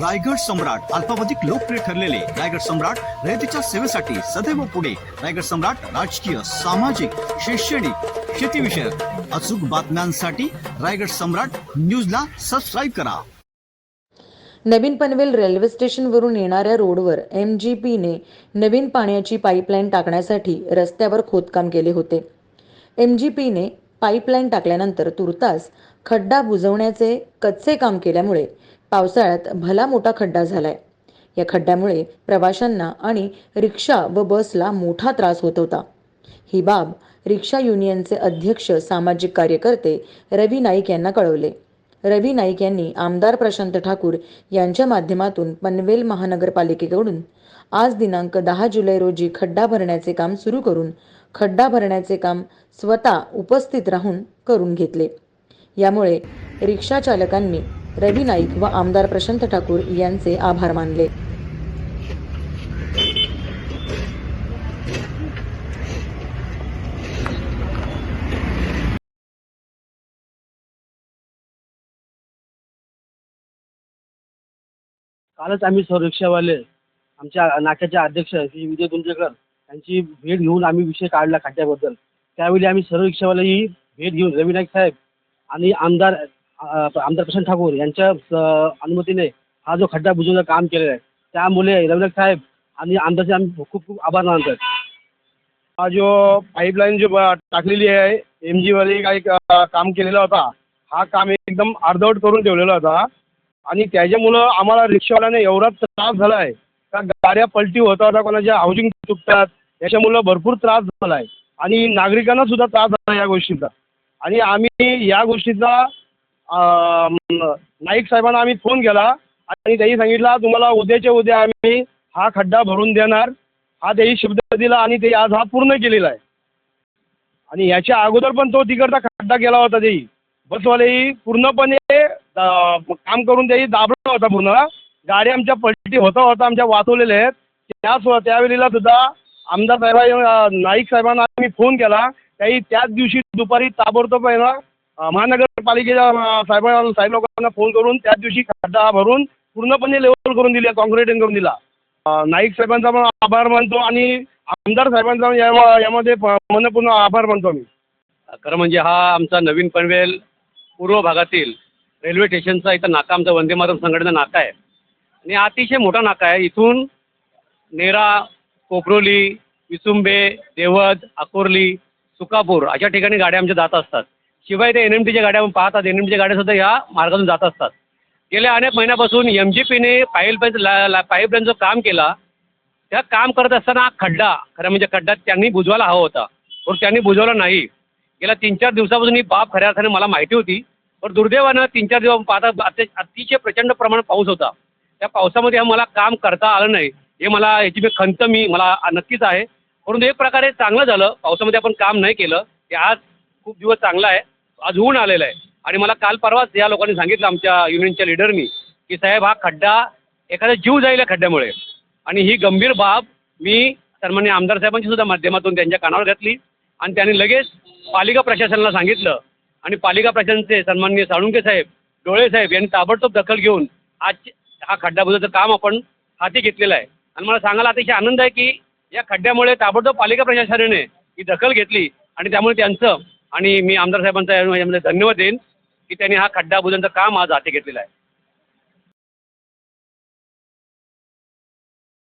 रायगड सम्राट अल्पावधिक लोकप्रिय ठरलेले रायगड सम्राट रयतेच्या सेवेसाठी सदैव पुढे. रायगड सम्राट राजकीय सामाजिक शैक्षणिक शेतीविषयक अचूक बातम्यांसाठी रायगड सम्राट न्यूजला सबस्क्राईब करा. नवीन पनवेल रेल्वे स्टेशनवरून येणाऱ्या रोडवर एम जी पीने नवीन पाण्याची पाईपलाईन टाकण्यासाठी रस्त्यावर खोदकाम केले होते. एम जी पीने पाईपलाईन टाकल्यानंतर तुर्तास खड्डा बुजवण्याचे कच्चे काम केल्यामुळे पावसाळ्यात भला मोठा खड्डा झालाय. या खड्ड्यामुळे प्रवाशांना आणि रिक्षा व बसला मोठा त्रास होत होता. ही बाब रिक्षा युनियनचे अध्यक्ष सामाजिक कार्यकर्ते रवी नाईक यांना कळवले. रवी नाईक यांनी आमदार प्रशांत ठाकूर यांच्या माध्यमातून पनवेल महानगरपालिकेकडून आज दिनांक दहा जुलै रोजी खड्डा भरण्याचे काम सुरू करून खड्डा भरण्याचे काम स्वतः उपस्थित राहून करून घेतले. यामुळे रिक्षा चालकांनी रवी नाईक व आमदार प्रशांत ठाकूर यांचे आभार मानले. कालच आम्ही सर्व रिक्षावाले आमच्या नाक्याचे अध्यक्ष श्री विजय गुंजेकर यांची भेट घेऊन आम्ही विषय काढला खड्ड्याबद्दल त्यावेळी आम्ही सर्व रिक्षावाले ही भेट घेऊन रवी नाईक साहेब आणि आमदार आमदार प्रशांत ठाकूर यांच्या अनुमतीने हा जो खड्डा बुजवण्याचं काम केलेलं आहे त्यामुळे रवी साहेब आणि आमदारचे आम्ही खूप खूप आभार मानतो हा जो पाईपलाईन जो टाकलेली आहे एम जीवाली काही काम केलेला होता हा काम एकदम अर्धवट करून ठेवलेला होता. आणि त्याच्यामुळं आम्हाला रिक्षावाल्याने एवढा त्रास झाला आहे का गाड्या पलटी होत होता कोणाच्या हाऊसिंग तुटतात याच्यामुळं भरपूर त्रास झाला आहे आणि नागरिकांना सुद्धा त्रास झाला या गोष्टीचा. आणि आम्ही या गोष्टीचा नाईक साहेबांना आम्ही फोन केला आणि त्यांनी सांगितलं तुम्हाला उद्याच्या उद्या आम्ही हा खड्डा भरून देणार. हा त्याही शब्द दिला आणि ते आज हा पूर्ण केलेला आहे. आणि याच्या अगोदर पण तो तिकडचा खड्डा केला होता तेही. बसवालेही पूर्णपणे काम करून त्याही दाबला होता पूर्ण. गाडी आमच्या पलटी होता होता आमच्या वाचवलेल्या आहेत. त्या त्यावेळेला सुद्धा आमदार साहेबा नाईक साहेबांना आम्ही फोन केला. त्याही त्याच दिवशी दुपारी ताबडतोब आहे ना महानगरपालिकेच्या साहेब साहेब लोकांना फोन करून त्याच दिवशी खड्डा भरून पूर्णपणे लेवल करून दिली काँक्रिटिंग करून दिला नाईक साहेबांचा पण आभार मानतो आणि आमदार साहेबांचा या यामध्ये प- मनपूर्ण आभार मानतो आम्ही. खरं म्हणजे हा आमचा नवीन पनवेल पूर्व भागातील रेल्वे स्टेशनचा इथं नाका आमचा वंदे मातरम संघटनेचा नाका आहे. आणि अतिशय मोठा नाका आहे. इथून नेरा कोपरोली विसुंबे देवद अकोर्ली सुकापूर अशा ठिकाणी गाड्या आमच्या जात असतात. शिवाय ते एन एम टीच्या गाड्या आपण पाहतात. एन एम टीच्या गाड्यासुद्धा या मार्गातून जात असतात. गेल्या अनेक महिन्यापासून एम जी पीने पाईप ला पाईपलाईनचं काम केला त्या काम करत असताना हा खड्डा खरं म्हणजे खड्डा त्यांनी बुजवायला हवा होता. पण त्यांनी बुजवला नाही. गेल्या तीन चार दिवसापासून ही बाब खऱ्या अर्थाने मला माहिती होती. पण दुर्दैवानं तीन चार दिवस पाहता अतिशय प्रचंड प्रमाणात पाऊस होता. त्या पावसामध्ये मला काम करता आलं नाही. हे मला याची मी खंत मी मला नक्कीच आहे. परंतु एक प्रकारे चांगलं झालं. पावसामध्ये आपण काम नाही केलं. ते आज खूप दिवस चांगलं आहे. आज होऊन आलेलं आहे. आणि मला काल परवाच या लोकांनी सांगितलं आमच्या युनियनच्या लिडरनी की साहेब हा खड्डा एखादा जीव जाईल या खड्ड्यामुळे. आणि ही गंभीर बाब मी सन्मान्य आमदार साहेबांची सुद्धा माध्यमातून त्यांच्या कानावर घातली आणि त्यांनी लगेच पालिका प्रशासनाला सांगितलं. आणि पालिका प्रशासनचे सन्माननीय साळुंके साहेब डोळे साहेब यांनी ताबडतोब दखल घेऊन आज हा खड्डा बुजाचं काम आपण हाती घेतलेलं आहे. आणि मला सांगायला अतिशय आनंद आहे की या खड्ड्यामुळे ताबडतोब पालिका प्रशासनाने ही दखल घेतली आणि त्यामुळे त्यांचं आणि मी आमदार साहेबांचा यामध्ये धन्यवाद देईन की त्यांनी हा खड्डा बुजवण्याचं काम आज हाती घेतलेलं आहे.